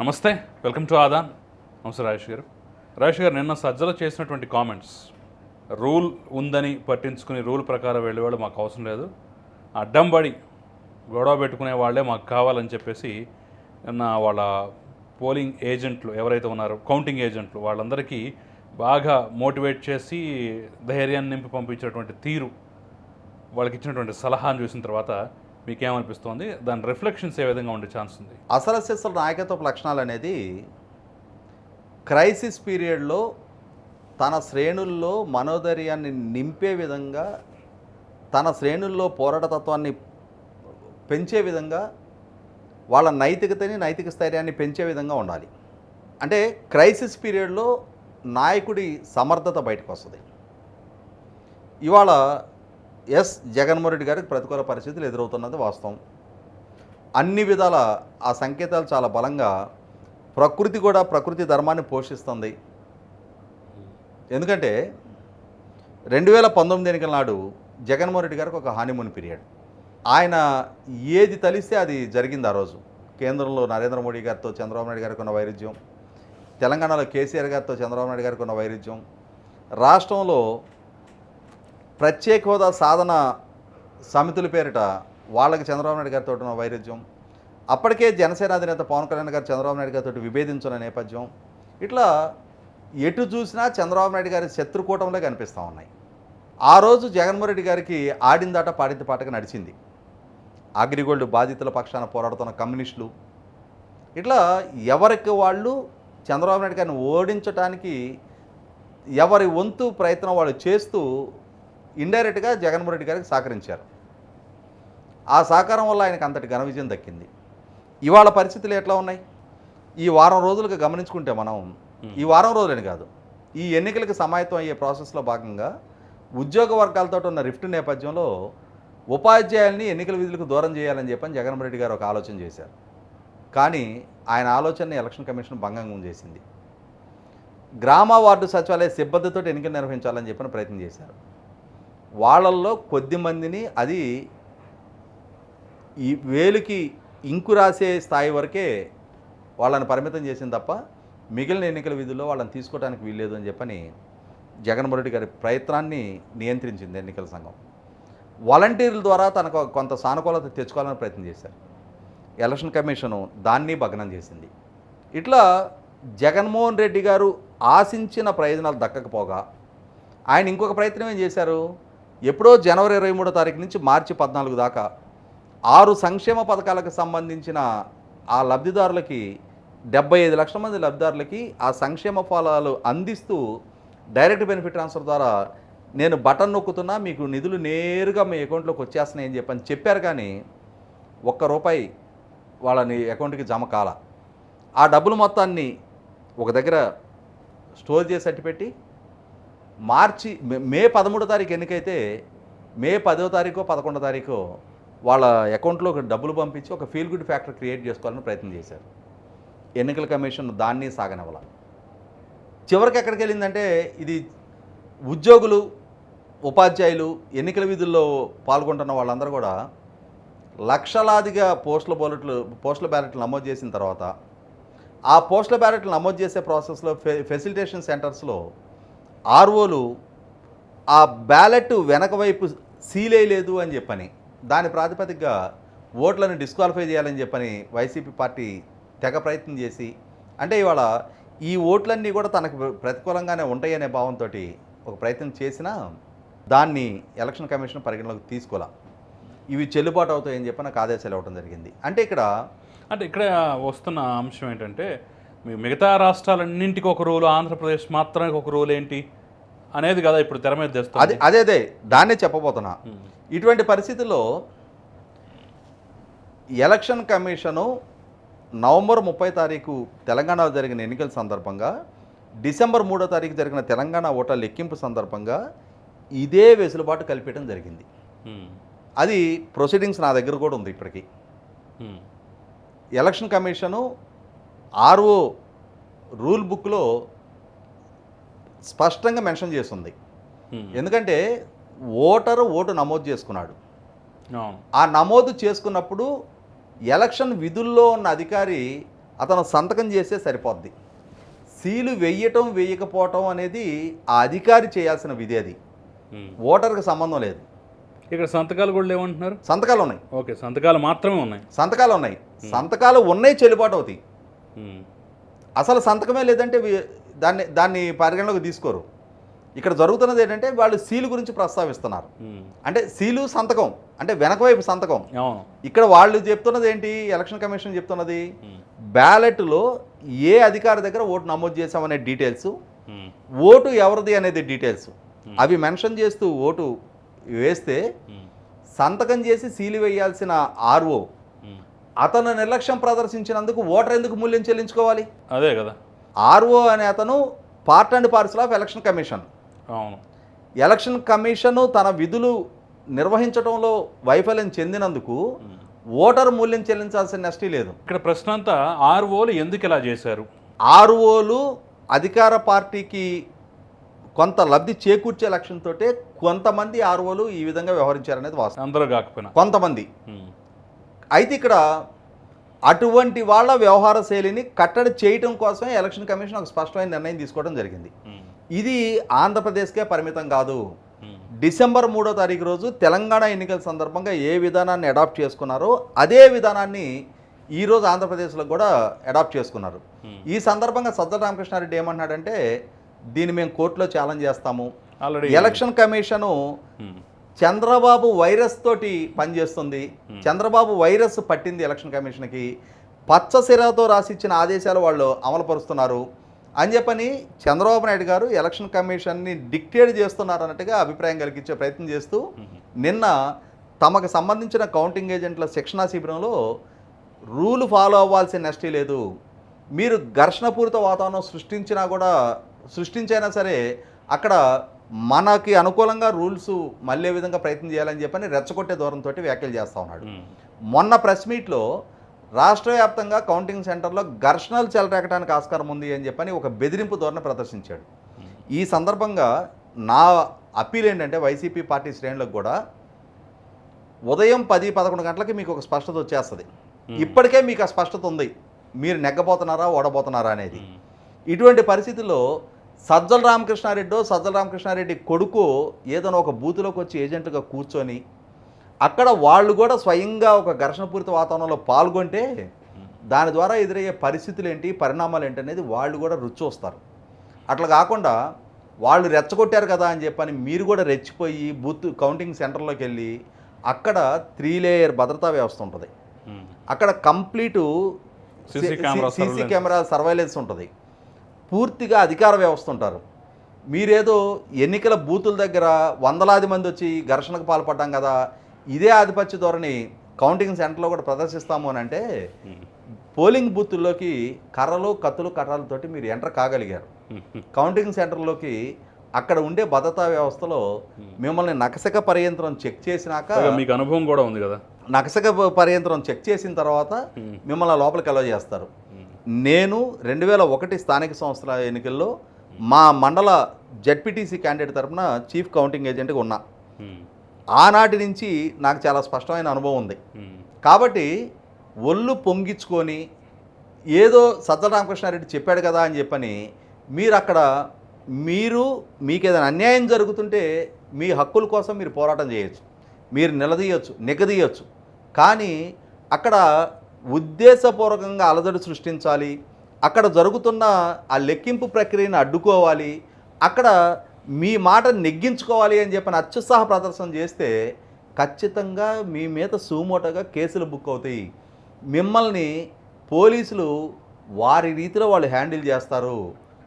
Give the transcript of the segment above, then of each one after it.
నమస్తే welcome to Aadan. నమస్తే రాజేష్ గారు. రాజేష్ గారు నిన్న సజ్జలో చేసినటువంటి కామెంట్స్ రూల్ ఉందని పట్టించుకుని రూల్ ప్రకారం వెళ్ళేవాళ్ళు మాకు అవసరం లేదు. అడ్డంబడి గొడవ పెట్టుకునే వాళ్ళే మాకు కావాలని చెప్పేసి నిన్న వాళ్ళ పోలింగ్ ఏజెంట్లు ఎవరైతే ఉన్నారో కౌంటింగ్ ఏజెంట్లు వాళ్ళందరికీ బాగా మోటివేట్ చేసి ధైర్యాన్ని నింపి పంపించేటువంటి తీరు వాళ్ళకి ఇచ్చినటువంటి సలహాను చూసిన తర్వాత మీకేమనిపిస్తోంది? దాని రిఫ్లెక్షన్స్ ఏ విధంగా ఉండే ఛాన్స్ ఉంది? అసలు నాయకత్వ లక్షణాలు అనేది క్రైసిస్ పీరియడ్లో తన శ్రేణుల్లో మనోధైర్యాన్ని నింపే విధంగా తన శ్రేణుల్లో పోరాటతత్వాన్ని పెంచే విధంగా వాళ్ళ నైతికతని నైతిక స్థైర్యాన్ని పెంచే విధంగా ఉండాలి. అంటే క్రైసిస్ పీరియడ్లో నాయకుడి సమర్థత బయటకు వస్తుంది ఇవాళ ఎస్ జగన్మోహన్ రెడ్డి గారికి ప్రతికూల పరిస్థితులు ఎదురవుతున్నది వాస్తవం. అన్ని విధాల ఆ సంకేతాలు చాలా బలంగా ప్రకృతి కూడా ప్రకృతి ధర్మాన్ని పోషిస్తుంది. ఎందుకంటే రెండు వేల పంతొమ్మిది ఎన్నికల నాడు జగన్మోహన్ రెడ్డి గారికి ఒక హానిమూన్ పీరియడ్ ఆయన ఏది తలిస్తే అది జరిగింది ఆ రోజు. కేంద్రంలో నరేంద్ర మోడీ గారితో చంద్రబాబు నాయుడు గారికి ఉన్న వైరుధ్యం. తెలంగాణలో కేసీఆర్ గారితో చంద్రబాబు నాయుడు గారికి ఉన్న వైరుధ్యం. రాష్ట్రంలో ప్రత్యేక హోదా సాధన సమితుల పేరిట వాళ్ళకి చంద్రబాబు నాయుడు గారితో ఉన్న వైరుధ్యం. అప్పటికే జనసేన అధినేత పవన్ కళ్యాణ్ గారు చంద్రబాబు నాయుడు గారితో విభేదించిన నేపథ్యం. ఇట్లా ఎటు చూసినా చంద్రబాబు నాయుడు గారి శత్రుకూటంలో కనిపిస్తూ ఉన్నాయి. ఆ రోజు జగన్మోహన్ రెడ్డి గారికి ఆడిందాట పాడింది పాటగా నడిచింది. అగ్రిగోల్డ్ బాధితుల పక్షాన పోరాడుతున్న కమ్యూనిస్టులు. ఇట్లా ఎవరికి వాళ్ళు చంద్రబాబు నాయుడు గారిని ఓడించడానికి ఎవరి వంతు ప్రయత్నం వాళ్ళు చేస్తూ ఇండైరెక్ట్గా జగన్మోహన్ రెడ్డి గారికి సహకరించారు. ఆ సహకారం వల్ల ఆయనకు అంతటి ఘన విజయం దక్కింది. ఇవాళ పరిస్థితులు ఎట్లా ఉన్నాయి? ఈ వారం రోజులుగా గమనించుకుంటే మనం ఈ వారం రోజులని కాదు ఈ ఎన్నికలకు సమాయత్తం అయ్యే ప్రాసెస్లో భాగంగా ఉద్యోగ వర్గాలతో ఉన్న రిఫ్ట్ నేపథ్యంలో ఉపాధ్యాయుల్ని ఎన్నికల విధులకు దూరం చేయాలని చెప్పని జగన్మోహన్ రెడ్డి గారు ఒక ఆలోచన చేశారు. కానీ ఆయన ఆలోచనని ఎలక్షన్ కమిషన్ భంగం చేసింది. గ్రామ వార్డు సచివాలయ సిబ్బందితో ఎన్నికలు నిర్వహించాలని చెప్పని ప్రయత్నం చేశారు. వాళ్ళల్లో కొద్ది మందిని అది ఈ వేలుకి ఇంకు రాసే స్థాయి వరకే వాళ్ళని పరిమితం చేసింది తప్ప మిగిలిన ఎన్నికల విధుల్లో వాళ్ళని తీసుకోవడానికి వీల్లేదు అని చెప్పని జగన్మోహన్ రెడ్డి గారి ప్రయత్నాన్ని నియంత్రించింది ఎన్నికల సంఘం. వాలంటీర్ల ద్వారా తనకు కొంత సానుకూలత తెచ్చుకోవాలని ప్రయత్నం చేశారు. ఎలక్షన్ కమిషను దాన్ని భగ్నం చేసింది. ఇట్లా జగన్మోహన్ రెడ్డి గారు ఆశించిన ప్రయోజనాలు దక్కకపోగా ఆయన ఇంకొక ప్రయత్నం ఏం చేశారు? ఎప్పుడో జనవరి ఇరవై మూడో తారీఖు నుంచి మార్చి పద్నాలుగు దాకా ఆరు సంక్షేమ పథకాలకు సంబంధించిన ఆ లబ్ధిదారులకి డెబ్బై ఐదు లక్షల మంది లబ్ధిదారులకి ఆ సంక్షేమ ఫలాలు అందిస్తూ డైరెక్ట్ బెనిఫిట్ ట్రాన్స్ఫర్ ద్వారా నేను బటన్ నొక్కుతున్నా మీకు నిధులు నేరుగా మీ అకౌంట్లోకి వచ్చేస్తున్నాయని చెప్పని చెప్పారు కానీ ఒక్క రూపాయి వాళ్ళని అకౌంట్కి జమ కాల. ఆ డబ్బులు మొత్తాన్ని ఒక దగ్గర స్టోర్ చేసి అట్టిపెట్టి మార్చి మే- పదమూడో తారీఖు ఎన్నికైతే మే పదో తారీఖు పదకొండో తారీఖు వాళ్ళ అకౌంట్లో డబ్బులు పంపించి ఒక ఫీల్ గుడ్ ఫ్యాక్టర్ క్రియేట్ చేసుకోవాలని ప్రయత్నం చేశారు. ఎన్నికల కమిషన్ దాన్ని సాగనివ్వాల. చివరికి ఎక్కడికి వెళ్ళిందంటే ఇది ఉద్యోగులు ఉపాధ్యాయులు ఎన్నికల విధుల్లో పాల్గొంటున్న వాళ్ళందరూ కూడా లక్షలాదిగా పోస్టుల బోలెట్లు పోస్టుల బ్యాలెట్లు నమోదు చేసిన తర్వాత ఆ పోస్టుల బ్యాలెట్లు నమోదు చేసే ప్రాసెస్లో ఫె ఫెసిలిటేషన్ సెంటర్స్లో ఆర్ఓలు ఆ బ్యాలెట్ వెనక వైపు సీలేయలేదు అని చెప్పని దాని ప్రాతిపదికగా ఓట్లను డిస్క్వాలిఫై చేయాలని చెప్పని వైసీపీ పార్టీ తెగ ప్రయత్నం చేసి అంటే ఇవాళ ఈ ఓట్లన్నీ కూడా తనకు ప్రతికూలంగానే ఉంటాయనే భావంతో ఒక ప్రయత్నం చేసినా దాన్ని ఎలక్షన్ కమిషన్ పరిగణలోకి తీసుకోలే. ఇవి చెల్లుబాటు అవుతాయని చెప్పి నాకు ఆదేశాలు ఇవ్వడం జరిగింది. అంటే ఇక్కడ అంటే ఇక్కడ వస్తున్న అంశం ఏంటంటే మిగతా రాష్ట్రాలన్నింటికి ఒక రూల్ ఆంధ్రప్రదేశ్ మాత్రానికి ఒక రూల్ ఏంటి అనేది కదా ఇప్పుడు తెర మీద అదే తెస్తుంది. అదే అదే దాన్నే చెప్పబోతున్నా. ఇటువంటి పరిస్థితుల్లో ఎలక్షన్ కమిషను నవంబర్ ముప్పై తారీఖు తెలంగాణలో జరిగిన ఎన్నికల సందర్భంగా డిసెంబర్ మూడో తారీఖు జరిగిన తెలంగాణ ఓట్ల లెక్కింపు సందర్భంగా ఇదే వెసులుబాటు కల్పించడం జరిగింది. అది ప్రొసీడింగ్స్ నా దగ్గర కూడా ఉంది ఇప్పటికీ. ఎలక్షన్ కమిషను ఆర్ఓ రూల్ బుక్లో స్పష్టంగా మెన్షన్ చేస్తుంది. ఎందుకంటే ఓటరు ఓటు నమోదు చేసుకున్నాడు. ఆ నమోదు చేసుకున్నప్పుడు ఎలక్షన్ విధుల్లో ఉన్న అధికారి అతను సంతకం చేస్తే సరిపోద్ది. సీలు వెయ్యటం వేయకపోవటం అనేది ఆ అధికారి చేయాల్సిన విధి అది. ఓటర్కి సంబంధం లేదు. ఇక్కడ సంతకాలు కూడా లేవంటున్నారు? సంతకాలు ఉన్నాయి. ఓకే సంతకాలు మాత్రమే ఉన్నాయి. సంతకాలు ఉన్నాయి. సంతకాలు ఉన్నాయి చెల్లుబాటు అవుతాయి. అసలు సంతకమే లేదంటే దాన్ని దాన్ని పరిగణలోకి తీసుకోరు ఇక్కడ జరుగుతున్నది ఏంటంటే వాళ్ళు సీలు గురించి ప్రస్తావిస్తున్నారు. అంటే సీలు సంతకం అంటే వెనక వైపు సంతకం ఇక్కడ వాళ్ళు చెప్తున్నది ఏంటి ఎలక్షన్ కమిషన్ చెప్తున్నది. బ్యాలెట్లో ఏ అధికారి దగ్గర ఓటు నమోదు చేశామనే డీటెయిల్స్. ఓటు ఎవరిది అనేది డీటెయిల్స్ అవి మెన్షన్ చేస్తూ ఓటు వేస్తే. సంతకం చేసి సీలు వేయాల్సిన ఆర్ఓ. అతను నిర్లక్ష్యం ప్రదర్శించినందుకు ఓటర్ ఎందుకు మూల్యం చెల్లించుకోవాలి? అదే కదా. ఆర్ఓ అనే అతను part and parcel of election commission. అవును. ఎలక్షన్ కమిషను తన విధులు నిర్వహించడంలో వైఫల్యం చెందినందుకు. ఓటర్ మూల్యం చెల్లించాల్సిన నష్టి లేదు. ఇక్కడ ప్రశ్న అంతా ఆర్ఓలు ఎందుకు ఇలా చేశారు? ఆర్ఓలు అధికార పార్టీకి కొంత లబ్ధి చేకూర్చే లక్ష్యంతో కొంతమంది ఆర్ఓలు ఈ విధంగా వ్యవహరించారనేది వాస్తవం. అందరూ కాకపోయినా. కొంతమంది. అయితే ఇక్కడ అటువంటి వాళ్ళ వ్యవహార శైలిని కట్టడి చేయటం కోసమే ఎలక్షన్ కమిషన్ ఒక స్పష్టమైన నిర్ణయం తీసుకోవడం జరిగింది. ఇది ఆంధ్రప్రదేశ్కే పరిమితం కాదు. డిసెంబర్ మూడో తారీఖు రోజు తెలంగాణ ఎన్నికల సందర్భంగా ఏ విధానాన్ని అడాప్ట్ చేసుకున్నారో అదే విధానాన్ని ఈరోజు ఆంధ్రప్రదేశ్లో కూడా అడాప్ట్ చేసుకున్నారు. ఈ సందర్భంగా సజ్జల రామకృష్ణారెడ్డి ఏమన్నాడంటే దీన్ని మేము కోర్టులో ఛాలెంజ్ చేస్తాము ఎలక్షన్ కమిషను. చంద్రబాబు వైరస్ తోటి పనిచేస్తుంది. చంద్రబాబు వైరస్ పట్టింది ఎలక్షన్ కమిషన్కి. పచ్చ సిరాతో రాసిచ్చిన ఆదేశాలు వాళ్ళు అమలుపరుస్తున్నారు. అని చెప్పని చంద్రబాబు నాయుడు గారు ఎలక్షన్ కమిషన్ని డిక్టేట్ చేస్తున్నారు అన్నట్టుగా అభిప్రాయం కలిగించే ప్రయత్నం చేస్తూ నిన్న తమకు సంబంధించిన కౌంటింగ్ ఏజెంట్ల శిక్షణా శిబిరంలో రూల్ ఫాలో అవ్వాల్సిన నష్టి లేదు. మీరు ఘర్షణపూరిత వాతావరణం సృష్టించినా కూడా సృష్టించైనా సరే అక్కడ మనకి అనుకూలంగా రూల్స్ మళ్ళీ విధంగా ప్రయత్నం చేయాలని చెప్పని రెచ్చగొట్టే దూరంతో వ్యాఖ్యలు చేస్తూ ఉన్నాడు. మొన్న ప్రెస్ మీట్లో రాష్ట్ర వ్యాప్తంగా కౌంటింగ్ సెంటర్లో ఘర్షణలు చెలరేగడానికి ఆస్కారం ఉంది అని చెప్పని ఒక బెదిరింపు ధోరణి ప్రదర్శించాడు. ఈ సందర్భంగా నా అప్పీల్ ఏంటంటే వైసీపీ పార్టీ శ్రేణులకు కూడా ఉదయం పది పదకొండు గంటలకి మీకు ఒక స్పష్టత వచ్చేస్తుంది. ఇప్పటికే మీకు ఆ స్పష్టత ఉంది. మీరు నెగ్గబోతున్నారా ఓడబోతున్నారా అనేది. ఇటువంటి పరిస్థితుల్లో సజ్జల రామకృష్ణారెడ్డో సజ్జల రామకృష్ణారెడ్డి కొడుకు ఏదైనా ఒక బూత్లోకి వచ్చి ఏజెంట్గా కూర్చొని అక్కడ వాళ్ళు కూడా స్వయంగా ఒక ఘర్షణపూరిత వాతావరణంలో పాల్గొంటే దాని ద్వారా ఎదురయ్యే పరిస్థితులు ఏంటి పరిణామాలు ఏంటి అనేది వాళ్ళు కూడా రుచి వస్తారు అట్లా కాకుండా వాళ్ళు రెచ్చగొట్టారు కదా అని చెప్పని మీరు కూడా రెచ్చిపోయి బూత్ కౌంటింగ్ సెంటర్లోకి వెళ్ళి అక్కడ త్రీ లేయర్ భద్రతా వ్యవస్థ ఉంటుంది. అక్కడ కంప్లీటు సీసీ. కెమెరా సర్వైలెన్స్ ఉంటుంది పూర్తిగా అధికార వ్యవస్థ ఉంటారు మీరేదో ఎన్నికల బూతుల దగ్గర వందలాది మంది వచ్చి ఘర్షణకు పాల్పడ్డాం కదా ఇదే ఆధిపత్య ధోరణి కౌంటింగ్ సెంటర్లో కూడా ప్రదర్శిస్తాము అని అంటే. పోలింగ్ బూతుల్లోకి కర్రలు కత్తులు కర్రలతోటి మీరు ఎంటర్ కాగలిగారు. కౌంటింగ్ సెంటర్లోకి అక్కడ ఉండే భద్రతా వ్యవస్థలో మిమ్మల్ని నకసక పర్యంత్రం చెక్ చేసినాక మీకు అనుభవం కూడా ఉంది కదా నకసక పర్యంత్రం చెక్ చేసిన తర్వాత. మిమ్మల్ని లోపలికి అలౌ చేస్తారు. నేను రెండు వేల ఒకటి స్థానిక సంస్థల ఎన్నికల్లో మా మండల జడ్పీటీసీ క్యాండిడేట్ తరపున చీఫ్ కౌంటింగ్ ఏజెంట్గా ఉన్నా ఉమ్. ఆనాటి నుంచి నాకు చాలా స్పష్టమైన అనుభవం ఉంది ఉమ్. కాబట్టి ఒళ్ళు పొంగించుకొని ఏదో సజ్జల రామకృష్ణారెడ్డి చెప్పాడు కదా అని చెప్పని మీరు అక్కడ మీరు మీకు ఏదైనా అన్యాయం జరుగుతుంటే మీ హక్కుల కోసం మీరు పోరాటం చేయొచ్చు మీరు నిలదీయొచ్చు నిగదీయొచ్చు కానీ అక్కడ ఉద్దేశపూర్వకంగా అలజడి సృష్టించాలి. అక్కడ జరుగుతున్న ఆ లెక్కింపు ప్రక్రియను అడ్డుకోవాలి. అక్కడ మీ మాట నెగ్గించుకోవాలి అని చెప్పని అత్యుత్సాహ ప్రదర్శన చేస్తే ఖచ్చితంగా మీ మీద సూమోటగా కేసులు బుక్ అవుతాయి. మిమ్మల్ని పోలీసులు వారి రీతిలో వాళ్ళు హ్యాండిల్ చేస్తారు.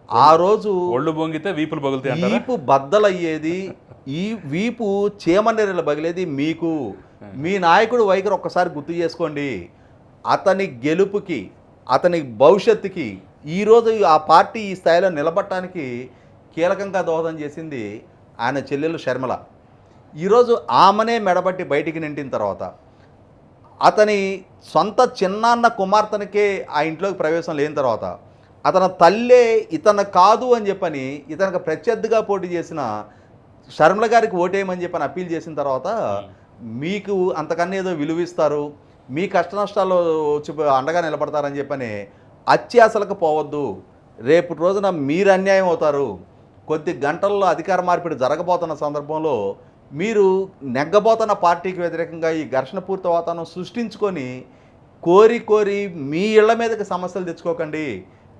ఆ రోజు ఒళ్ళు బొంగితే వీపులు పగులుతాయి వీపు బద్దలయ్యేది. ఈ వీపు చీమనెరలు బగిలేది మీకు. మీ నాయకుడు వైఖరి ఒక్కసారి గుర్తు చేసుకోండి. అతని గెలుపుకి అతని భవిష్యత్తుకి ఈరోజు ఆ పార్టీ ఈ స్థాయిలో నిలబడటానికి కీలకంగా దోహదం చేసింది ఆయన చెల్లెలు షర్మిల ఈరోజు ఆమెనే మెడబట్టి బయటికి నింటిన తర్వాత అతని సొంత చిన్నాన్న కుమార్తెనికే ఆ ఇంట్లోకి ప్రవేశం లేని తర్వాత అతని తల్లే ఇతను కాదు అని చెప్పని ఇతనికి ప్రత్యర్థిగా పోటీ చేసిన షర్మిల గారికి ఓటేయమని చెప్పని అప్పీల్ చేసిన తర్వాత మీకు అంతకన్నా ఏదో విలువిస్తారు మీ కష్ట నష్టాల్లో వచ్చి అండగా నిలబడతారని చెప్పని అత్యాశలకు పోవద్దు. రేపు రోజున మీరు అన్యాయం అవుతారు. కొద్ది గంటల్లో అధికార మార్పిడి జరగబోతున్న సందర్భంలో మీరు నెగ్గబోతున్న పార్టీకి వ్యతిరేకంగా ఈ ఘర్షణ పూర్త వాతావరణం సృష్టించుకొని కోరి కోరి మీ ఇళ్ళ మీదకి సమస్యలు తెచ్చుకోకండి.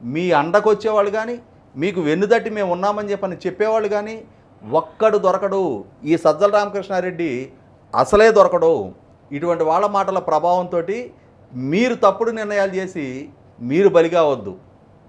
మీ అండకొచ్చేవాళ్ళు కానీ మీకు వెన్నుదట్టి మేము ఉన్నామని చెప్పని చెప్పేవాళ్ళు కానీ ఒక్కడు దొరకడు. ఈ సజ్జల రామకృష్ణారెడ్డి అసలే దొరకడు. ఇటువంటి వాళ్ళ మాటల ప్రభావంతో మీరు తప్పుడు నిర్ణయాలు చేసి మీరు బలిగా వద్దు.